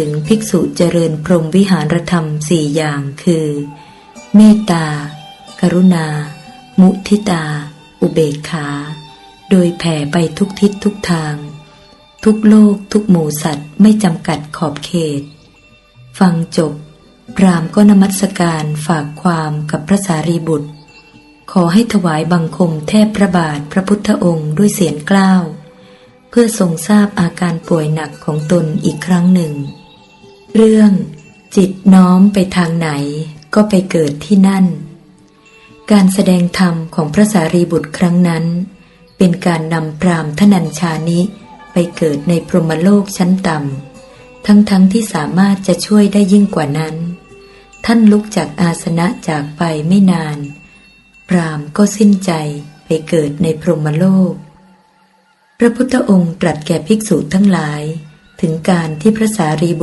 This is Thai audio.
ถึงภิกษุเจริญพรหมวิหารธรรมสี่อย่างคือ เมตตา กรุณา มุทิตา อุเบกขา โดยแผ่ไปทุกทิศทุกทาง ทุกโลกทุกหมู่สัตว์ไม่จำกัดขอบเขต ฟังจบ พรามก็นมัสการฝากความกับพระสารีบุตร ขอให้ถวายบังคมแทบพระบาทพระพุทธองค์ด้วยเสียงกล้าว เพื่อทรงทราบอาการป่วยหนักของตนอีกครั้งหนึ่ง เรื่องจิตน้อมไปทางไหนก็ไปเกิดที่นั่น การแสดงธรรมของพระสารีบุตรครั้งนั้น เป็นการนำพรามทนัญชานิไปเกิดในพรหมโลกชั้นต่ำ ทั้งๆทที่สามารถจะช่วยได้ยิ่งกว่านั้น ท่านลุกจากอาสนะจากไปไม่นาน พรามก็สิ้นใจไปเกิดในพรหมโลก พระพุทธองค์ตรัสแก่ภิกษุทั้งหลาย ถึงการที่พระสารีบุตร